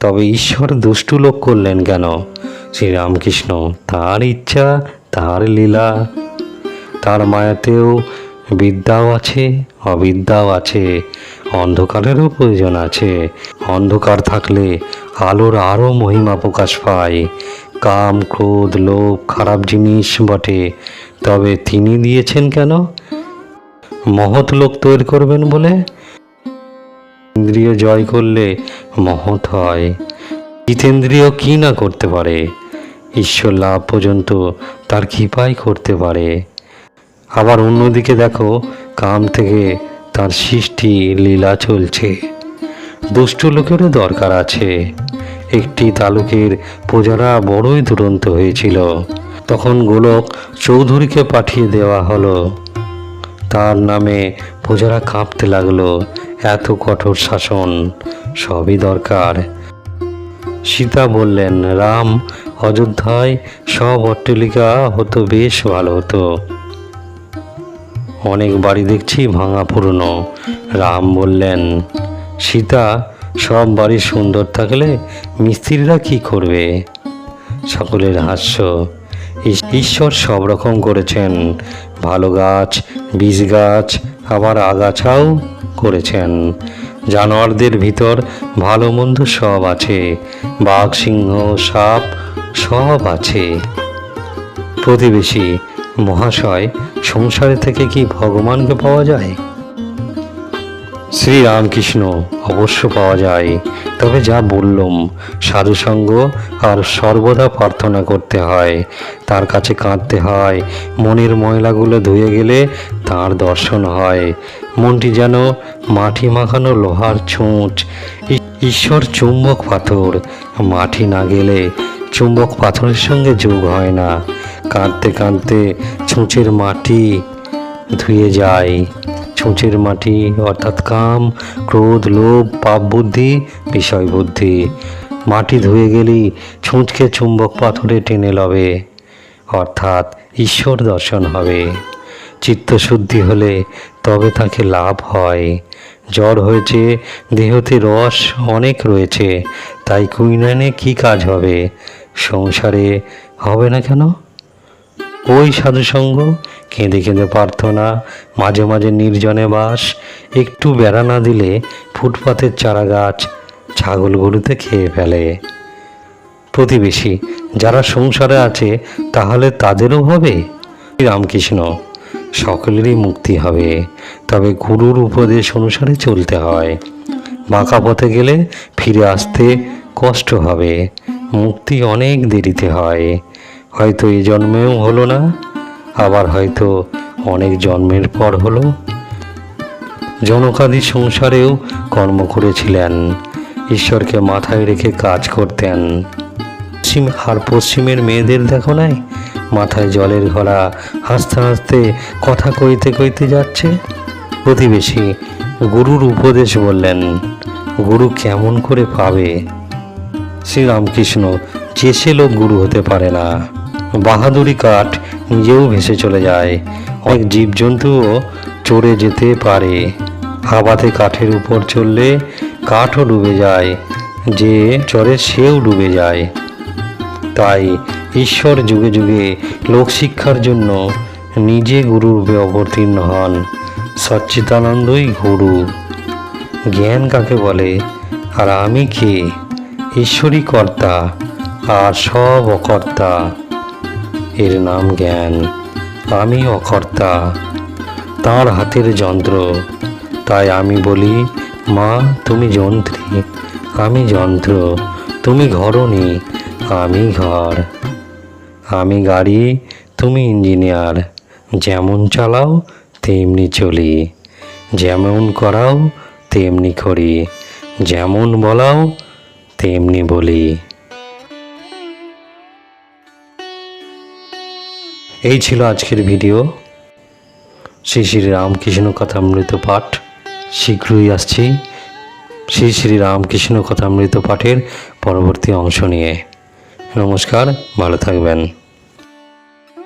তবে ঈশ্বর দুষ্টু লোক করলেন কেন? শ্রীরামকৃষ্ণ, তার ইচ্ছা, তার লীলা। তার মায়াতেও বিদ্যাও আছে, অবিদ্যাও আছে, অন্ধকারেরও প্রয়োজন আছে। অন্ধকার থাকলে আলোর আরও মহিমা প্রকাশ পায়। কাম, ক্রোধ, লোভ, খারাপ জিনিস বটে। তবে তিনি দিয়েছেন কেন? মহৎ লোক তৈরি করবেন বলে? ইন্দ্রিয় জয় করলে মহৎ হয়। জিতেন্দ্রিয় কি না করতে পারে? ঈশ্বর লাভ পর্যন্ত তার কৃপাই করতে পারে। আবার অন্যদিকে দেখো, কাম থেকে তার সৃষ্টি লীলা চলছে। দুষ্ট লোকেরও দরকার আছে। একটি তালুকের প্রজারা বড়ই দুরন্ত হয়েছিল। তখন গোলক চৌধুরীকে পাঠিয়ে দেওয়া হলো। তার নামে প্রজারা কাঁপতে লাগল। এত কঠোর শাসন, সবই দরকার। সীতা বললেন, রাম, অযোধ্যায় সব অট্টালিকা হতো, বেশ ভালো হতো। অনেক বাড়ি দেখছি ভাঙা পুরনো। রাম বললেন, সীতা, সব বাড়ি সুন্দর থাকলে মিস্ত্রিরা কি করবে? সকলের হাস্য ঈশ্বর সব রকম করেছেন। ভালো গাছ, বীজ গাছ আবার আগাছাও করেছেন। জানোয়ারদের ভিতর ভালো মন্দ সব আছে, বাঘ, সিংহ, সাপ সব আছে। প্রতিবেশী মহাশয়, সংসারে থেকে কি ভগবানকে পাওয়া যায়? শ্রী রামকৃষ্ণ অবশ্য পাওয়া যায়। তবে যা বললাম, সাধুসঙ্গ আর সর্বদা প্রার্থনা করতে হয়। তার কাছে কাঁদতে হয়, মনের ময়লাগুলো ধুয়ে গেলে তার দর্শন হয়। মনটি যেন মাটি মাখানো লোহার ছুঁচ, ঈশ্বর চুম্বক পাথর। মাটি না গেলে চুম্বক পাথরের সঙ্গে যোগ হয় না। কাঁদতে কাঁদতে ছুঁচের মাটি ধুয়ে যায়। ছুঁচের মাটি, অর্থাৎ কাম, ক্রোধ, লোভ, পাপ বুদ্ধি, বিষয় বুদ্ধি। মাটি ধুয়ে গেলেই ছুঁচকে চুম্বক পাথরে টেনে লবে, অর্থাৎ ঈশ্বর দর্শন হবে। চিত্তশুদ্ধি হলে তবে তাকে লাভ হয়। জ্বর হয়েছে, দেহতে রস অনেক রয়েছে, তাই কুইনানে কি কাজ হবে? সংসারে হবে না কেন? ওই সাধুসঙ্গ। কেঁদে কেঁদে প্রার্থনা, মাঝে মাঝে নির্জনে বাস। একটু বেড়া না দিলে ফুটপাতের চারা গাছ ছাগল গরুতে খেয়ে ফেলে। প্রতিবেশী, যারা সংসারে আছে, তাহলে তাদেরও হবে? রামকৃষ্ণ, সকলেরই মুক্তি হবে। তবে গুরুর উপদেশ অনুসারে চলতে হয়। বাঁকা পথে গেলে ফিরে আসতে কষ্ট হবে। মুক্তি অনেক দেরিতে হয়। হয়তো এই জন্মেও হলো না, আবার হয়তো অনেক জন্মের পর হলো। জনকাদি সংসারেও কর্ম করেছিলেন, ঈশ্বরকে মাথায় রেখে কাজ করতেন। পশ্চিম, আর পশ্চিমের মেয়েদের দেখো নাই, মাথায় জলের ঘোড়া হাসতে হাসতে, কথা কইতে কইতে যাচ্ছে। প্রতিবেশী গুরুর উপদেশ বললেন, গুরু কেমন করে পাবে? শ্রীরামকৃষ্ণ, যে সে লোক গুরু হতে পারে না। বাহাদুরি কাঠ নিজেও ভেসে চলে যায়। অনেক জীবজন্তুও চড়ে যেতে পারে। হাওয়াতে কাঠের উপর চললে কাঠও ডুবে যায়। যে চড়ে সেও ডুবে যায়। তাই ঈশ্বর যুগে যুগে লোকশিক্ষার জন্য নিজে গুরুর রূপে অবতীর্ণ হন। সচ্চিদানন্দই গুরু। জ্ঞান কাকে বলে? আর আমি কে? ঈশ্বরই কর্তা, আর সব অকর্তা। এর নাম জ্ঞান, আমি অকর্তা। তার হাতের যন্ত্র, তাই আমি বলি, মা, তুমি যন্ত্রী, আমি যন্ত্র, তুমি ঘরণী, আমি ঘর। আমি গাড়ি, তুমি ইঞ্জিনিয়ার, যেমন চালাও, তেমনি চলি। যেমন করাও, তেমনি করি। যেমন বলাও, তেমনি বলি। এই ছিল আজকের ভিডিও। শ্রী শ্রী রামকৃষ্ণ কথামৃত পাঠ। শীঘ্রই আসছি শ্রী শ্রী রামকৃষ্ণ কথামৃত পাঠের পরবর্তী অংশ নিয়ে। নমস্কার, ভালো থাকবেন।